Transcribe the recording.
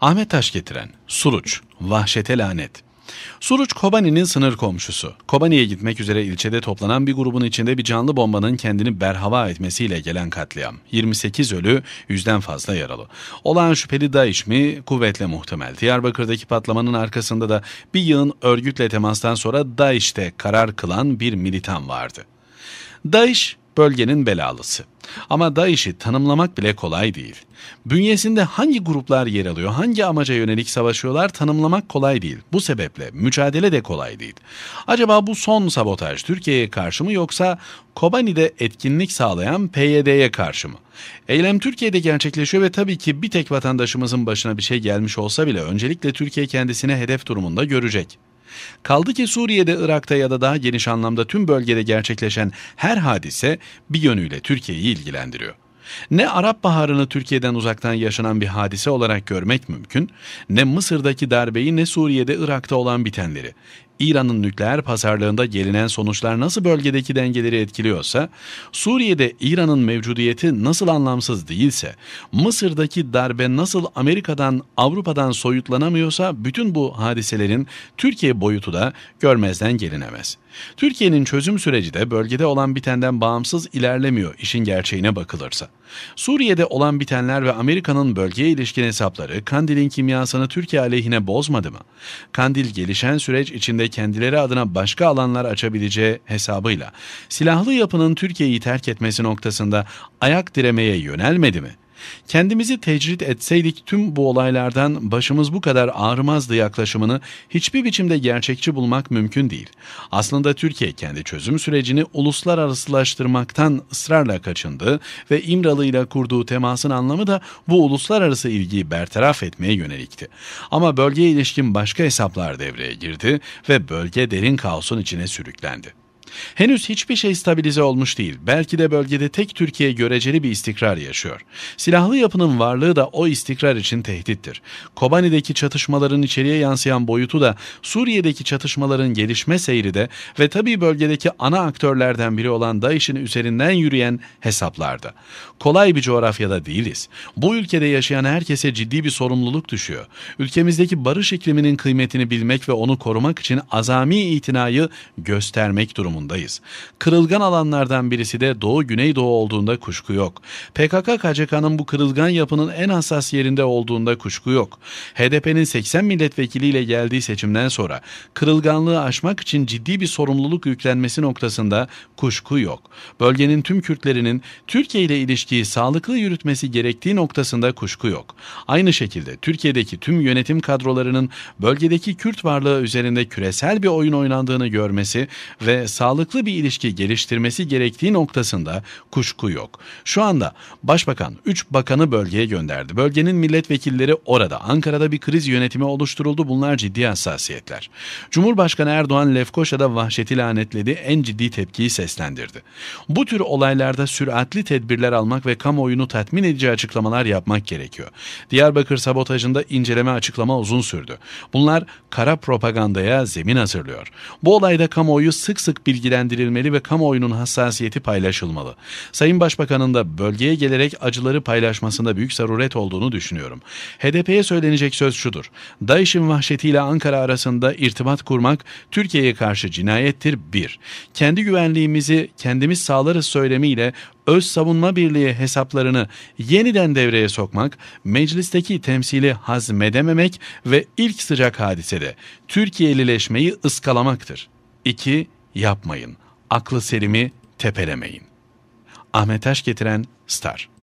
Ahmet Taş getiren Suruç, Vahşete Lanet. Suruç Kobani'nin sınır komşusu. Kobani'ye gitmek üzere ilçede toplanan bir grubun içinde bir canlı bombanın kendini berhava etmesiyle gelen katliam. 28 ölü, yüzden fazla yaralı. Olağan şüpheli DAEŞ mi? Kuvvetle muhtemel. Diyarbakır'daki patlamanın arkasında da bir yığın örgütle temastan sonra DAEŞ'te karar kılan bir militan vardı. DAEŞ bölgenin belalısı. Ama DAEŞ'i tanımlamak bile kolay değil. Bünyesinde hangi gruplar yer alıyor, hangi amaca yönelik savaşıyorlar tanımlamak kolay değil. Bu sebeple mücadele de kolay değil. Acaba bu son sabotaj Türkiye'ye karşı mı yoksa Kobani'de etkinlik sağlayan PYD'ye karşı mı? Eylem Türkiye'de gerçekleşiyor ve tabii ki bir tek vatandaşımızın başına bir şey gelmiş olsa bile öncelikle Türkiye kendisine hedef durumunda görecek. Kaldı ki Suriye'de, Irak'ta ya da daha geniş anlamda tüm bölgede gerçekleşen her hadise bir yönüyle Türkiye'yi ilgilendiriyor. Ne Arap Baharı'nı Türkiye'den uzaktan yaşanan bir hadise olarak görmek mümkün, ne Mısır'daki darbeyi ne Suriye'de, Irak'ta olan bitenleri. İran'ın nükleer pazarlığında gelinen sonuçlar nasıl bölgedeki dengeleri etkiliyorsa, Suriye'de İran'ın mevcudiyeti nasıl anlamsız değilse, Mısır'daki darbe nasıl Amerika'dan, Avrupa'dan soyutlanamıyorsa bütün bu hadiselerin Türkiye boyutu da görmezden gelinemez. Türkiye'nin çözüm süreci de bölgede olan bitenden bağımsız ilerlemiyor işin gerçeğine bakılırsa. Suriye'de olan bitenler ve Amerika'nın bölgeye ilişkin hesapları Kandil'in kimyasını Türkiye aleyhine bozmadı mı? Kandil gelişen süreç içinde kendileri adına başka alanlar açabileceği hesabıyla silahlı yapının Türkiye'yi terk etmesi noktasında ayak diremeye yönelmedi mi? Kendimizi tecrit etseydik tüm bu olaylardan başımız bu kadar ağrımazdı yaklaşımını hiçbir biçimde gerçekçi bulmak mümkün değil. Aslında Türkiye kendi çözüm sürecini uluslararasılaştırmaktan ısrarla kaçındı ve İmralı ile kurduğu temasın anlamı da bu uluslararası ilgiyi bertaraf etmeye yönelikti. Ama bölgeye ilişkin başka hesaplar devreye girdi ve bölge derin kaosun içine sürüklendi. Henüz hiçbir şey stabilize olmuş değil. Belki de bölgede tek Türkiye göreceli bir istikrar yaşıyor. Silahlı yapının varlığı da o istikrar için tehdittir. Kobani'deki çatışmaların içeriye yansıyan boyutu da Suriye'deki çatışmaların gelişme seyri de ve tabii bölgedeki ana aktörlerden biri olan DAEŞ'in üzerinden yürüyen hesaplarda. Kolay bir coğrafyada değiliz. Bu ülkede yaşayan herkese ciddi bir sorumluluk düşüyor. Ülkemizdeki barış ikliminin kıymetini bilmek ve onu korumak için azami itinayı göstermek durumunda durumundayız. Kırılgan alanlardan birisi de Doğu Güneydoğu olduğunda kuşku yok. PKK-KCK'nın bu kırılgan yapının en hassas yerinde olduğunda kuşku yok. HDP'nin 80 milletvekiliyle geldiği seçimden sonra kırılganlığı aşmak için ciddi bir sorumluluk yüklenmesi noktasında kuşku yok. Bölgenin tüm Kürtlerinin Türkiye ile ilişkiyi sağlıklı yürütmesi gerektiği noktasında kuşku yok. Aynı şekilde Türkiye'deki tüm yönetim kadrolarının bölgedeki Kürt varlığı üzerinde küresel bir oyun oynandığını görmesi ve sağlıklı sağlıklı bir ilişki geliştirmesi gerektiği noktasında kuşku yok. Şu anda Başbakan 3 bakanı bölgeye gönderdi. Bölgenin milletvekilleri orada. Ankara'da bir kriz yönetimi oluşturuldu. Bunlar ciddi hassasiyetler. Cumhurbaşkanı Erdoğan Lefkoşa'da vahşeti lanetledi. En ciddi tepkiyi seslendirdi. Bu tür olaylarda süratli tedbirler almak ve kamuoyunu tatmin edici açıklamalar yapmak gerekiyor. Diyarbakır sabotajında inceleme açıklama uzun sürdü. Bunlar kara propagandaya zemin hazırlıyor. Bu olayda kamuoyu sık sık bilgi bilgilendirilmeli ve kamuoyunun hassasiyeti paylaşılmalı. Sayın Başbakan'ın da bölgeye gelerek acıları paylaşmasında büyük zaruret olduğunu düşünüyorum. HDP'ye söylenecek söz şudur. DAEŞ'in vahşetiyle Ankara arasında irtibat kurmak Türkiye'ye karşı cinayettir bir. Kendi güvenliğimizi kendimiz sağlarız söylemiyle öz savunma birliği hesaplarını yeniden devreye sokmak, meclisteki temsili hazmedememek ve ilk sıcak hadisede Türkiye'lileşmeyi ıskalamaktır. 2 yapmayın. Aklı serimi tepelemeyin. Ahmet Taş getiren Star